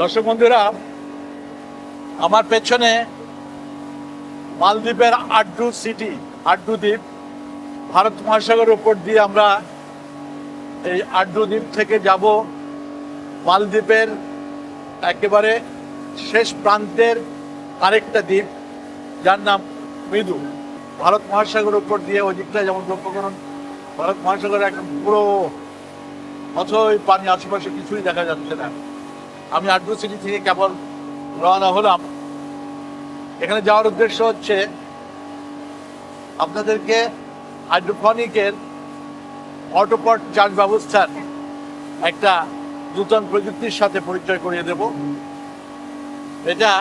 দর্শক বন্ধুরা, আমার পেছনে মালদ্বীপের আড্ডু সিটি আড্ডু দ্বীপ, ভারত মহাসাগরের উপর দিয়ে আমরা এই আড্ডু দ্বীপ থেকে যাব। মালদ্বীপের একেবারে শেষ প্রান্তের আরেকটা দ্বীপ, যার নাম মৃদু। ভারত মহাসাগরের উপর দিয়ে ওই দিকটা যেমন লক্ষ্য ভারত মহাসাগরের একদম পুরো অথই পানি আশেপাশে কিছুই দেখা যাচ্ছে না। আমি আড্ডু সিটি থেকে কেবল রওনা হলাম। এখানে যাওয়ার উদ্দেশ্য হচ্ছে আপনাদেরকে হাইড্রোফনিকের অটোপট চার্জ ব্যবস্থার একটা নূতন প্রযুক্তির সাথে পরিচয় করিয়ে দেব। এটা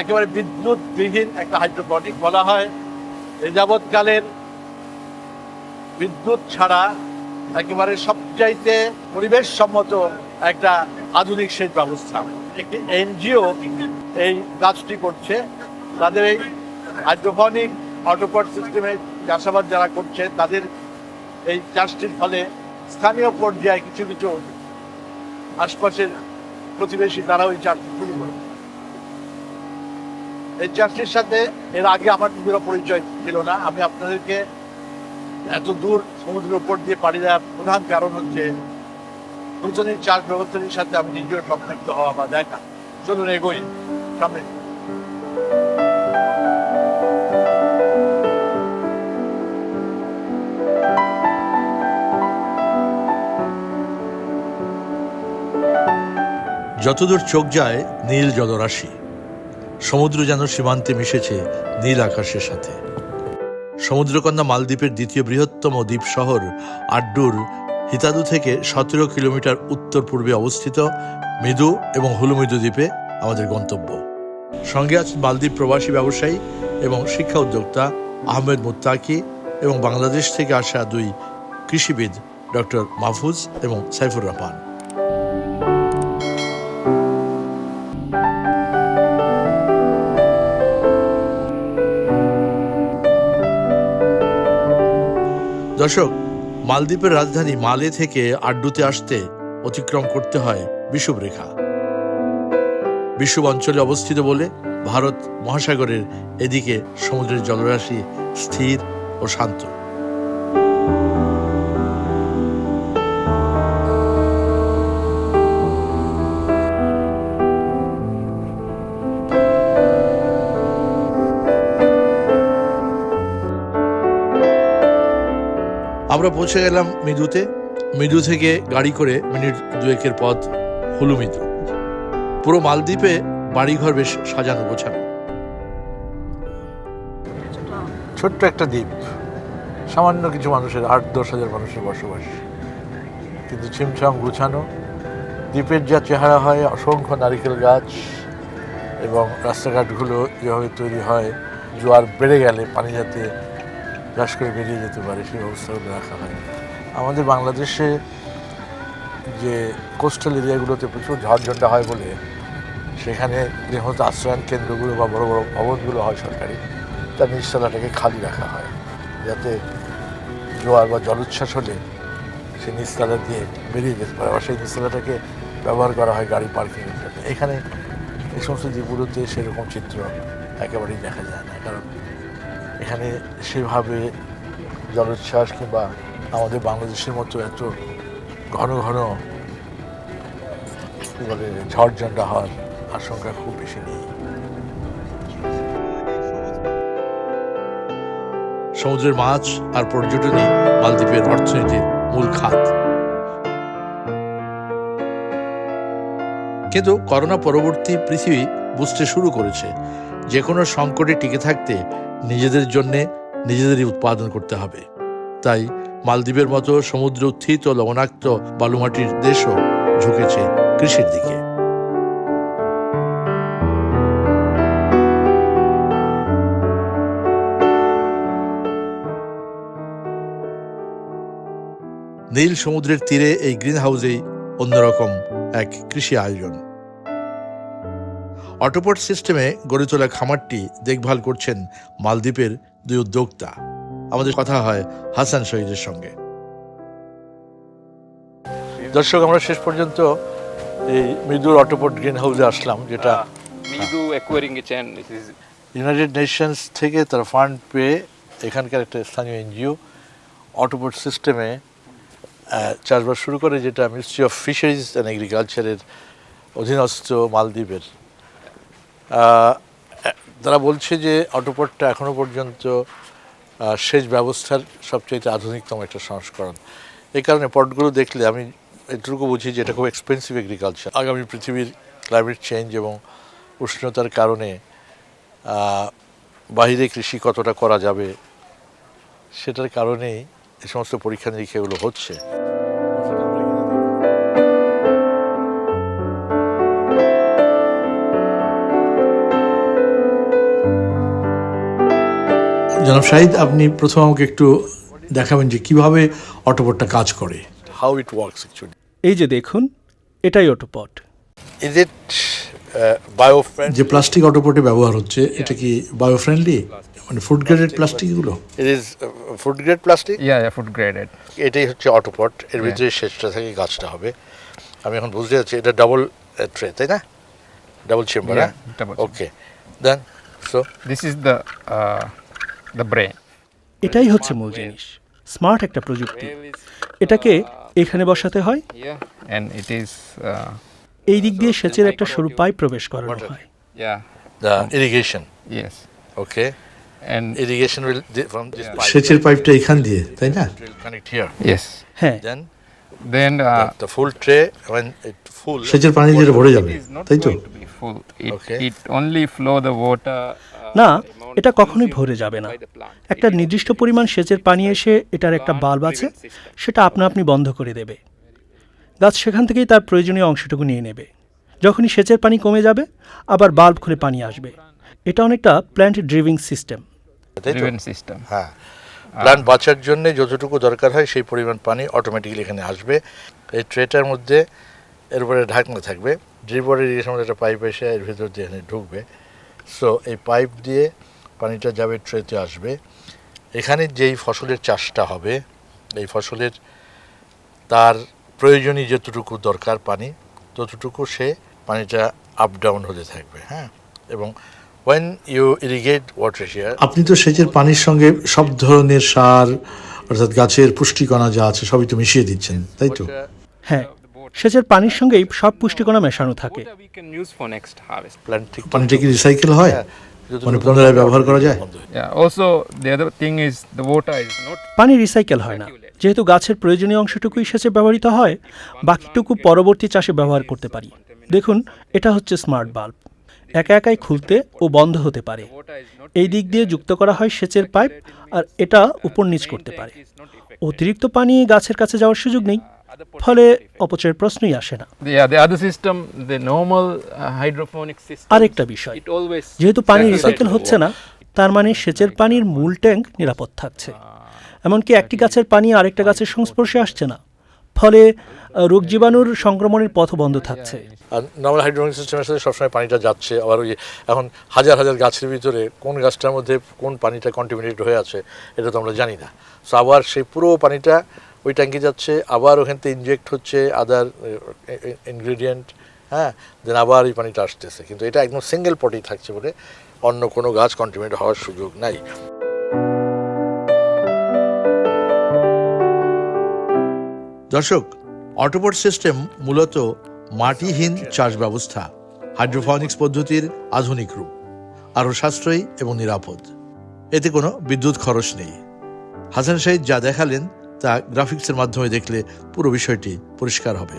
একেবারে বিদ্যুৎবিহীন একটা হাইড্রোপনিক বলা হয়। এ যাবৎকালের বিদ্যুৎ ছাড়া একেবারে সবচাইতে পরিবেশ সম্মত একটা আধুনিক সেচ ব্যবস্থা। একটি এনজিও এই কাজটি করছে। তাদের এই হাইড্রোফনিক অটোপট সিস্টেমে চাষাবাদ যারা করছে, তাদের এই চাষটির ফলে স্থানীয় পর্যায়ে কিছু কিছু আশপাশের প্রতিবেশী তারা ওই চাষটি শুরু করে। এই চাষটির সাথে এর আগে আমার পরিচয় ছিল না। আমি আপনাদেরকে এত দূর সমুদ্রের উপর দিয়ে পাড়ি দেওয়ার প্রধান কারণ হচ্ছে নূতনের চাষ ব্যবস্থাটির সাথে আমি নিজেও সম্পৃক্ত হওয়া বা দেখা। চলুন এগোই, সামনে। যতদূর চোখ যায় নীল জলরাশি। সমুদ্র যেন সীমান্তে মিশেছে নীল আকাশের সাথে। সমুদ্রকন্যা মালদ্বীপের দ্বিতীয় বৃহত্তম দ্বীপ শহর আড্ডুর হিতাদু থেকে সতেরো কিলোমিটার উত্তর পূর্বে অবস্থিত মৃদু এবং হুলুমৃদু দ্বীপে আমাদের গন্তব্য। সঙ্গে আছেন মালদ্বীপ প্রবাসী ব্যবসায়ী এবং শিক্ষা উদ্যোক্তা আহমেদ মুত্তাকি এবং বাংলাদেশ থেকে আসা দুই কৃষিবিদ ডক্টর মাহফুজ এবং সাইফুর রহমান। দর্শক, মালদ্বীপের রাজধানী মালে থেকে আড্ডুতে আসতে অতিক্রম করতে হয় বিষুব রেখা বিষুব অঞ্চলে অবস্থিত বলে ভারত মহাসাগরের এদিকে সমুদ্রের জলরাশি স্থির ও শান্ত। আমরা পৌঁছে গেলাম মৃদুতে। মৃদু থেকে গাড়ি করে মিনিট দুয়েকের পথ হুলু মৃদু। পুরো মালদ্বীপে বাড়িঘর বেশ সাজানো গোছানো। ছোট্ট একটা দ্বীপ। সামান্য কিছু মানুষের, আট, দশ হাজার মানুষের বসবাস। কিন্তু ছিমছাম গুছানো। দ্বীপের যা চেহারা হয়, অসংখ্য নারিকেল গাছ এবং রাস্তাঘাটগুলো যেভাবে তৈরি হয়, জোয়ার বেড়ে গেলে পানি যাতে ব্রাশ করে বেরিয়ে যেতে পারে, সেই ব্যবস্থাগুলো রাখা হয় আমাদের বাংলাদেশে যে কোস্টাল এরিয়াগুলোতে প্রচুর ঝড়ঝন্ডা হয় বলে, সেখানে যে সমস্ত আশ্রয়ন কেন্দ্রগুলো বা বড় বড় ভবনগুলো হয় সরকারি তার নিচতলাটাকে খালি রাখা হয়। যাতে জোয়ার বা জলোচ্ছ্বাস হলে সেই নিচতলা দিয়ে বেরিয়ে যেতে পারে। আবার সেই নিচতলাটাকে ব্যবহার করা হয় গাড়ি পার্কিংয়ের এখানে এই সমস্ত দ্বীপগুলোতে সেরকম চিত্র একেবারেই দেখা যায় না। কারণ এখানে সেভাবে জলোচ্ছ্বাস কিংবা আমাদের বাংলাদেশের মতো এত ঘন ঘন বলে ঝড়ঝন্ডা হওয়ার আশঙ্কা খুব বেশি নেই। সমুদ্রের মাছ আর পর্যটনই মালদ্বীপের অর্থনীতির মূল খাত। কিন্তু করোনা পরবর্তী পৃথিবী বুঝতে শুরু করেছে। যে কোনো সংকটে টিকে থাকতে নিজেদের জন্যে নিজেদেরই উৎপাদন করতে হবে। তাই মালদ্বীপের মতো সমুদ্র উত্থিত লবণাক্ত বালুমাটির দেশও ঝুঁকেছে কৃষির দিকে। নীল সমুদ্রের তীরে এই গ্রিন হাউসেই অন্যরকম এক কৃষি আয়োজন। অটোপট সিস্টেমে গড়ে তোলা খামারটি দেখভাল করছেন মালদ্বীপের দুই উদ্যোক্তা আমাদের কথা হয় হাসান শহীদের সঙ্গে দর্শক আমরা শেষ পর্যন্ত এই মৃদুর অটোপট গ্রিন হাউসে আসলাম যেটা Kitchen. This is United Nations থেকে তারা ফান্ড পেয়ে এখানকার একটা স্থানীয় এনজিও অটোপট সিস্টেমে চাষবাস শুরু করে যেটা মিনিস্ট্রি অফ ফিশারিজ অ্যান্ড এগ্রিকালচারের অধীনস্থ মালদ্বীপের তারা বলছে যে অটোপটটা এখনও পর্যন্ত সেচ ব্যবস্থার সবচেয়ে আধুনিকতম একটা সংস্করণ। এই কারণে পটগুলো দেখলে আমি এটুকু বুঝি যে এটা খুব এক্সপেন্সিভ এগ্রিকালচার আগামী পৃথিবীর ক্লাইমেট চেঞ্জ এবং উষ্ণতার কারণে বাহিরে কৃষি কতটা করা যাবে, সেটার কারণেই এই সমস্ত পরীক্ষা নিরীক্ষাগুলো হচ্ছে। জনাব শাহিদ আপনি প্রথম আমাকে একটু দেখাবেন যে কীভাবে অটোপটটা কাজ করে। হাউ ইট ওয়ার্কস অ্যাকচুয়ালি এই যে দেখুন এটাই অটোপট। ইজ ইট বায়ো যে প্লাস্টিক অটোপটে ব্যবহার হচ্ছে এটা কি বায়ো ফ্রেন্ডলি মানে ফুড গ্রেডেড প্লাস্টিক এগুলো it is food grade plastic yeah, yeah, food graded এটাই হচ্ছে অটোপট। এর ভিতরে শেষটা থেকে গাছটা হবে। আমি এখন বুঝতে যাচ্ছি এটা ডাবল ট্রে তাই না? Double chamber double okay then so This is the the brain. এটাই হচ্ছে মূল জিনিস। স্মার্ট একটা প্রযুক্তি। এটাকে এখানে বসাতে হয়। Here and it is uh, এই দিক দিয়ে সেচের একটা সরু পাইপ প্রবেশ করানো হয়। The irrigation yes. ওকে সেচের পাইপটা এখান দিয়ে তাই না? হ্যাঁ। Then Then the full tray when it full সেচের পানি দিয়ে ভরে যাবে তাই তো? going to be full. It না এটা কখনোই ভরে যাবে না. একটা নির্দিষ্ট পরিমাণ সেচের পানি এসে এটার একটা বাল্ব আছে সেটা আপনা আপনি বন্ধ করে দেবে। গাছ সেখান থেকেই তার প্রয়োজনীয় অংশটুকু নিয়ে নেবে। যখনই সেচের পানি কমে যাবে আবার বাল্ব খুলে পানি আসবে। এটা অনেকটা প্ল্যান্ট ড্রিভিং সিস্টেম system. হ্যাঁ। প্ল্যান্ট বাঁচার জন্য যতটুকু দরকার হয় সেই পরিমাণ পানি অটোমেটিক্যালি এখানে আসবে। এই ট্রেটার মধ্যে এর উপরে ঢাকনা থাকবে। ড্রিপওয়াটার ইরিগেশন মধ্যে একটা পাইপ এসে এর ভিতর দিয়ে এখানে ঢুকবে। সো এই পাইপ দিয়ে পানিটা যাবে ট্রেতে আসবে। এখানে যেই ফসলের চাষটা হবে এই ফসলের তার প্রয়োজনীয় যতটুকু দরকার পানি ততটুকু সে পানিটা আপ ডাউন হতে থাকবে হ্যাঁ? এবং when you irrigate water here আপনি তো সেচের পানির সঙ্গে সব ধরনের সার অর্থাৎ গাছের পুষ্টিকণা যা আছে সবই তো মিশিয়ে দিচ্ছেন তাই তো? হ্যাঁ। সেচের পানির সঙ্গেই সব পুষ্টিকণা মেশানো থাকে। পানিটা কি রিসাইকেল হয়? মানে পুনরায় ব্যবহার করা যায়? পানি রিসাইকেল হয় না। যেহেতু গাছের প্রয়োজনীয় অংশটুকুই সেচে ব্যবহৃত হয় বাকিটুকু পরবর্তী চাষে ব্যবহার করতে পারি। দেখুন এটা হচ্ছে স্মার্ট বাল্ব একা একাই খুলতে ও বন্ধ হতে পারে। এই দিক দিয়ে যুক্ত করা হয় সেচের পাইপ আর এটা উপর নিচ করতে পারে. অতিরিক্ত পানি গাছের কাছে যাওয়ার সুযোগ নেই। ফলে অপচয়ের প্রশ্নই আসে না। Yeah, the other system, the normal uh, hydroponic system. আরেকটা বিষয় যেহেতু পানি রিসাইকেল হচ্ছে না তার মানে সেচের পানির মূল ট্যাঙ্ক নিরাপদ থাকছে। এমনকি একটি গাছের পানি আরেকটা গাছের সংস্পর্শে আসছে না। ফলে রোগ জীবাণুর সংক্রমণের পথ বন্ধ থাকছে। আর নর্মাল হাইড্রোনিক সিস্টেমের সাথে সবসময় পানিটা যাচ্ছে। আবার ওই এখন হাজার হাজার গাছের ভিতরে কোন গাছটার মধ্যে কোন পানিটা কন্টিমিনেট হয়ে আছে এটা তো আমরা জানি না। সো আবার সেই পুরো পানিটা ওই ট্যাঙ্কে যাচ্ছে, আবার ওখান থেকে ইনজেক্ট হচ্ছে আদার ইনগ্রিডিয়েন্ট হ্যাঁ? দেন আবার এই পানিটা আসতেছে। কিন্তু এটা একদম সিঙ্গেল পটেই থাকছে বলে অন্য কোনো গাছ কন্টিমিনেট হওয়ার সুযোগ নাই। দর্শক অটোপট সিস্টেম মূলত মাটিহীন চাষ ব্যবস্থা হাইড্রোফনিক্স পদ্ধতির আধুনিক রূপ, আরও সাশ্রয়ী এবং নিরাপদ। এতে কোনো বিদ্যুৎ খরচ নেই। হাসান শাহিদ যা দেখালেন তা গ্রাফিক্সের মাধ্যমে দেখলে পুরো বিষয়টি পরিষ্কার হবে।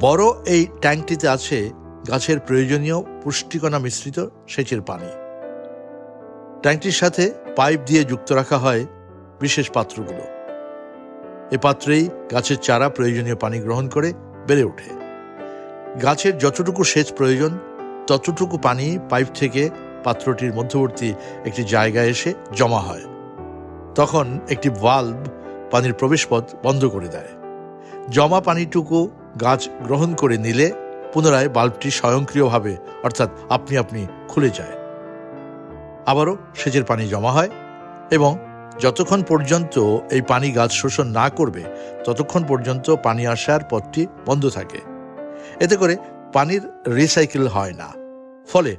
বড় এই ট্যাঙ্কটিতে আছে গাছের প্রয়োজনীয় পুষ্টিকণা মিশ্রিত সেচের পানি। ট্যাঙ্কটির সাথে পাইপ দিয়ে যুক্ত রাখা হয় বিশেষ পাত্রগুলো। এ পাত্রেই গাছের চারা প্রয়োজনীয় পানি গ্রহণ করে বেড়ে ওঠে। গাছের যতটুকু সেচ প্রয়োজন, ততটুকু পানি পাইপ থেকে পাত্রটির মধ্যবর্তী একটি জায়গায় এসে জমা হয়। তখন একটি ভাল্ব পানির প্রবেশপথ বন্ধ করে দেয়। জমা পানিটুকু গাছ গ্রহণ করে নিলে পুনরায় বাল্বটি স্বয়ংক্রিয়ভাবে, অর্থাৎ আপনি আপনি খুলে যায়। আবারও সেচের পানি জমা হয় এবং যতক্ষণ পর্যন্ত এই পানি গাছ শোষণ না করবে, ততক্ষণ পর্যন্ত পানি আসার পথটি বন্ধ থাকে। এতে করে পানির রিসাইকেল হয় না। ফলে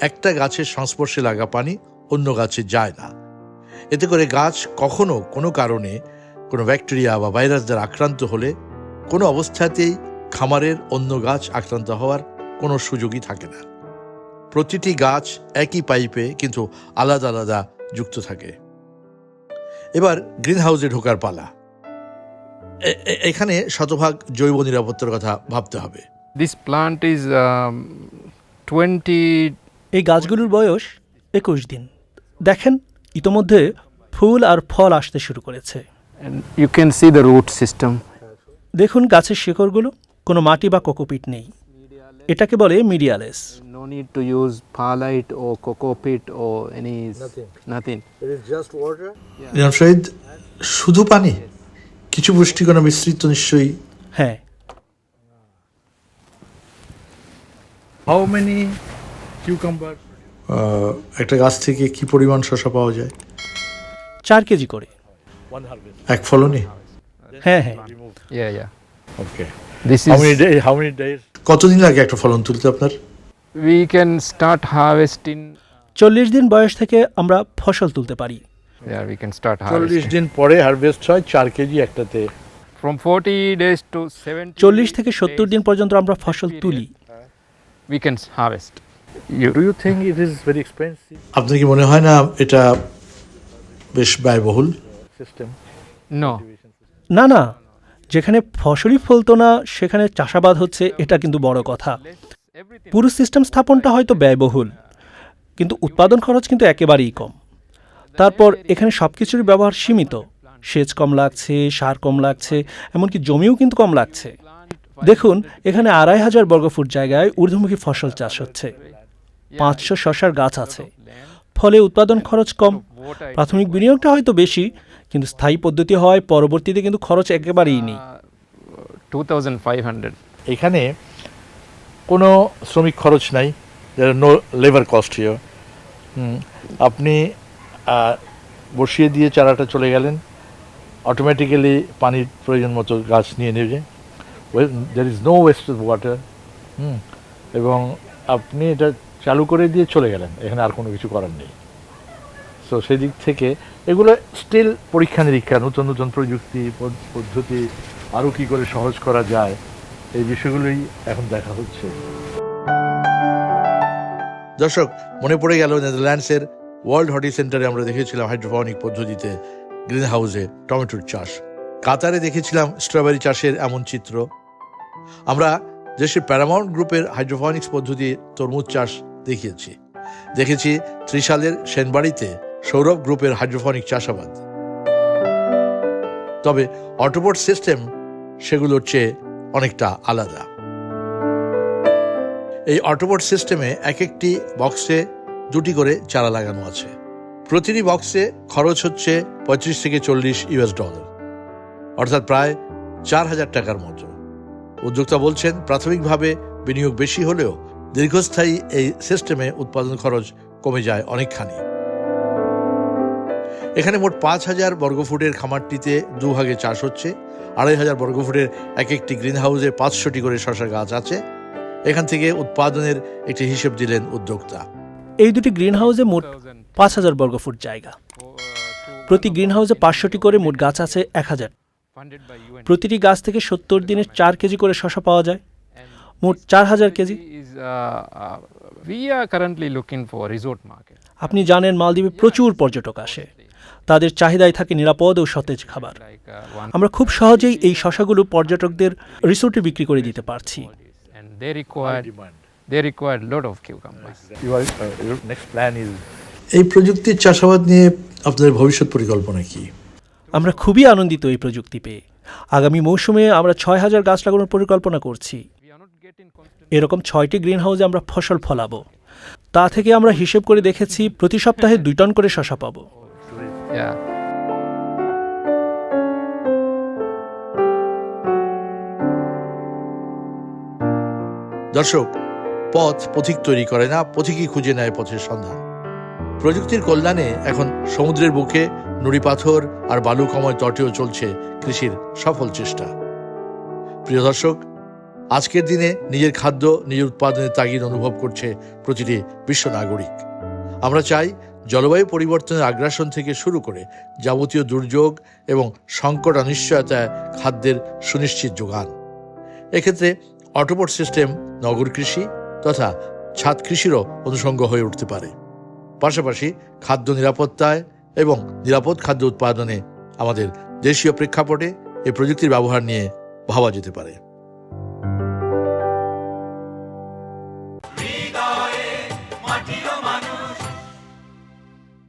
একটা গাছের সংস্পর্শে লাগা পানি অন্য গাছে যায় না। এতে করে গাছ কখনো কোনো কারণে কোনো ব্যাকটেরিয়া বা ভাইরাস দ্বারা আক্রান্ত হলে কোনো অবস্থাতেই খামারের অন্য গাছ আক্রান্ত হওয়ার কোনো সুযোগই থাকে না। প্রতিটি গাছ একই পাইপে কিন্তু আলাদা আলাদা যুক্ত থাকে। এবার গ্রিন হাউসে ঢোকার পালা। এখানে শতভাগ জৈব নিরাপত্তার কথা ভাবতে হবে। দিস প্লান্ট ইজ টোয়েন্টি এই গাছগুলোর বয়স একুশ দিন। দেখেন ইতোমধ্যে ফুল আর ফল আসতে শুরু করেছে। And you can see the root system. দেখুন গাছের শিকড়গুলো কোনো মাটি বা কোকোপিট নেই। এটাকে বলে মিডিয়ালেস। No need to use perlite or cocoa pit or any Nothing. nothing. Nizam শহীদ শুধু পানি? কিছু পুষ্টিকণা মিশ্রিত নিশ্চয়ই? হ্যাঁ। হাউ মেনি কিউকাম্বার একটা গাছ থেকে কি পরিমাণ শশা পাওয়া যায়? চার কেজি করে। এক ফলনে হ্যাঁ হ্যাঁ Yeah, yeah. Okay This how many is day how many days কতদিন লাগে একটা ফলন তুলতে আপনার we can start harvesting. চল্লিশ দিন বয়স থেকে আমরা ফসল তুলতে পারি we can start চল্লিশ. দিন পরে হারভেস্ট হয় চার কেজি একটাতে From 40 days to 70. চল্লিশ থেকে সত্তর দিন পর্যন্ত আমরা ফসল তুলি we can harvest. You, do you think it is very expensive আপনার কি মনে হয় না এটা বেশ ব্যয়বহুল. না না। যেখানে ফসলই ফলতো না সেখানে চাষাবাদ হচ্ছে এটা কিন্তু বড় কথা. পুরো সিস্টেম স্থাপনটা হয়তো ব্যয়বহুল কিন্তু উৎপাদন খরচ কিন্তু একেবারেই কম। তারপর এখানে সব কিছুর ব্যবহার সীমিত। সেচ কম লাগছে সার কম লাগছে এমনকি জমিও কিন্তু কম লাগছে। দেখুন এখানে আড়াই হাজার বর্গফুট জায়গায় ঊর্ধ্বমুখী ফসল চাষ হচ্ছে। পাঁচশো শশার গাছ আছে। ফলে উৎপাদন খরচ কম। প্রাথমিক বিনিয়োগটা হয়তো বেশি কিন্তু স্থায়ী পদ্ধতি হয় পরবর্তীতে কিন্তু খরচ একেবারেই নেই। 2500. এখানে কোনো শ্রমিক খরচ নাই নো লেবার কস্ট হিও আপনি বসিয়ে দিয়ে চারাটা চলে গেলেন অটোমেটিক্যালি পানির প্রয়োজন মতো গাছ নিয়ে নেবে। There is no waste of water এবং আপনি এটা চালু করে দিয়ে চলে গেলেন এখানে আর কোনো কিছু করার নেই। সো সেই দিক থেকে এগুলো স্টিল পরীক্ষা নিরীক্ষা, নতুন নতুন প্রযুক্তি পদ্ধতি আরও কী করে সহজ করা যায়, এই বিষয়গুলোই এখন দেখা হচ্ছে। দর্শক, মনে পড়ে গেল নেদারল্যান্ডসের ওয়ার্ল্ড হটি সেন্টারে আমরা দেখেছিলাম হাইড্রোপনিক পদ্ধতিতে গ্রিন হাউসে টমেটোর চাষ। কাতারে দেখেছিলাম স্ট্রবেরি চাষের এমন চিত্র। আমরা দেশের প্যারামাউন্ট গ্রুপের হাইড্রোপনিক্স পদ্ধতি তরমুজ চাষ দেখিয়েছি। দেখেছি ত্রিশালের সেনবাড়িতে সৌরভ গ্রুপের হাইড্রোপনিক চাষাবাদ। তবে অটোবোট সিস্টেম সেগুলোর চেয়ে অনেকটা আলাদা। এই অটোবোট সিস্টেমে এক একটি বক্সে দুটি করে চারা লাগানো আছে। প্রতিটি বক্সে খরচ হচ্ছে পঁয়ত্রিশ থেকে চল্লিশ ইউএস ডলার, অর্থাৎ প্রায় চার হাজার টাকার মতো। উদ্যোক্তা বলছেন, প্রাথমিকভাবে বিনিয়োগ বেশি হলেও দীর্ঘস্থায়ী এই সিস্টেমে উৎপাদন খরচ কমে যায় অনেকখানি। এখানে মোট পাঁচ হাজার বর্গফুটের খামারটিতে দুভাগে চাষ হচ্ছে। আড়াই হাজার বর্গফুটের এক একটি গ্রিন হাউসে পাঁচশোটি করে শশা গাছ আছে। এখান থেকে উৎপাদনের একটি হিসেব দিলেন উদ্যোক্তা। এই দুটি গ্রিন হাউসে মোট পাঁচ হাজার বর্গফুট জায়গা। প্রতি গ্রিন হাউসে পাঁচশোটি করে মোট গাছ আছে এক হাজার. প্রতিটি গাছ থেকে সত্তর দিনে চার কেজি করে শশা পাওয়া যায়। মোট চার হাজার কেজি. আপনি জানেন মালদ্বীপে প্রচুর পর্যটক আসে। তাদের চাহিদায় থাকে নিরাপদ ও সতেজ খাবার। uh, আমরা খুব সহজেই এই শশাগুলো পর্যটকদের রিসোর্টে বিক্রি করে দিতে পারছি। ইজ এই প্রযুক্তির চাষাবাদ নিয়ে আপনাদের ভবিষ্যৎ পরিকল্পনা কি? আমরা খুবই আনন্দিত এই প্রযুক্তি পেয়ে। আগামী মৌসুমে আমরা ছয় হাজার গাছ লাগানোর পরিকল্পনা করছি. এরকম ছয়টি গ্রিন হাউসে আমরা ফসল ফলাবো। তা থেকে আমরা হিসেব করে দেখেছি প্রতি সপ্তাহে দুই টন করে শশা পাবো। Yeah. দর্শক, পথ পথিক তৈরি করে না, পথিকই খুঁজে নেয় পথের সন্ধান। প্রযুক্তির কল্যাণে এখন সমুদ্রের বুকে নুড়ি পাথর আর বালুকময় তটেও চলছে কৃষির সফল চেষ্টা। প্রিয় দর্শক, আজকের দিনে নিজের খাদ্য, নিজের উৎপাদনের তাগিদ অনুভব করছে প্রতিটি বিশ্ব নাগরিক। আমরা চাই জলবায়ু পরিবর্তনের আগ্রাসন থেকে শুরু করে যাবতীয় দুর্যোগ এবং সংকট অনিশ্চয়তায় খাদ্যের সুনিশ্চিত যোগান। এক্ষেত্রে অটোপট সিস্টেম নগর কৃষি তথা ছাদ কৃষিরও অনুষঙ্গ হয়ে উঠতে পারে। পাশাপাশি খাদ্য নিরাপত্তায় এবং নিরাপদ খাদ্য উৎপাদনে আমাদের দেশীয় প্রেক্ষাপটে এই প্রযুক্তির ব্যবহার নিয়ে ভাবা যেতে পারে।